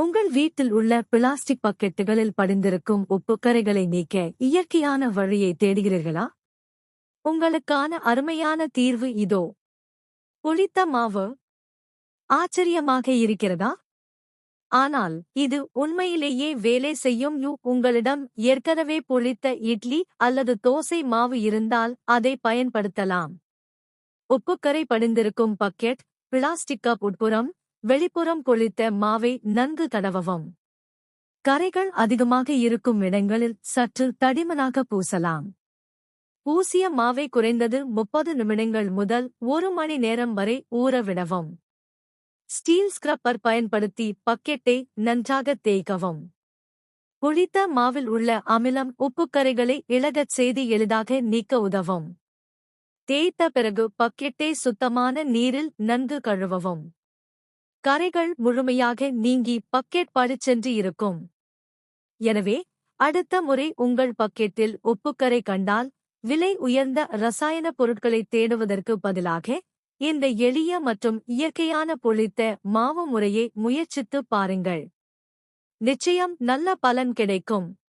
உங்கள் வீட்டில் உள்ள பிளாஸ்டிக் பக்கெட்டுகளில் படிந்திருக்கும் உப்புக்கரைகளை நீக்க இயற்கையான வழியை தேடுகிறீர்களா? உங்களுக்கான அருமையான தீர்வு இதோ. புளித்த மாவு. ஆச்சரியமாக இருக்கிறதா? ஆனால் இது உண்மையிலேயே வேலை செய்யும் யூ. உங்களிடம் ஏற்கனவே புளித்த இட்லி அல்லது தோசை மாவு இருந்தால் அதை பயன்படுத்தலாம். உப்புக்கரை படிந்திருக்கும் பக்கெட் பிளாஸ்டிக் கப் உட்புறம் வெளிப்புறம் கொளித்த மாவை நன்கு தடவவும். கரைகள் அதிகமாக இருக்கும் இடங்களில் சற்று தடிமனாக பூசலாம். பூசிய மாவை குறைந்தது முப்பது நிமிடங்கள் முதல் ஒரு மணி நேரம் வரை ஊறவிடவும் ஸ்டீல் ஸ்க்ரப்பர் பயன்படுத்தி பக்கெட்டை நன்றாக தேய்க்கவும். குளித்த மாவில் உள்ள அமிலம் உப்புக்கரைகளை இளகச் செய்து எளிதாக நீக்க உதவும். தேய்த்த பிறகு பக்கெட்டை சுத்தமான நீரில் நன்கு கழுவவும். கரைகள் முழுமையாக நீங்கி பக்கெட் பளிச்சென்று இருக்கும். எனவே அடுத்த முறை உங்கள் பக்கெட்டில் உப்புக்கரை கண்டால் விலை உயர்ந்த ரசாயன பொருட்களை தேடுவதற்கு பதிலாக இந்த எளிய மற்றும் இயற்கையான பொழித்த மாவு முறையை முயற்சித்துப் பாருங்கள். நிச்சயம் நல்ல பலன் கிடைக்கும்.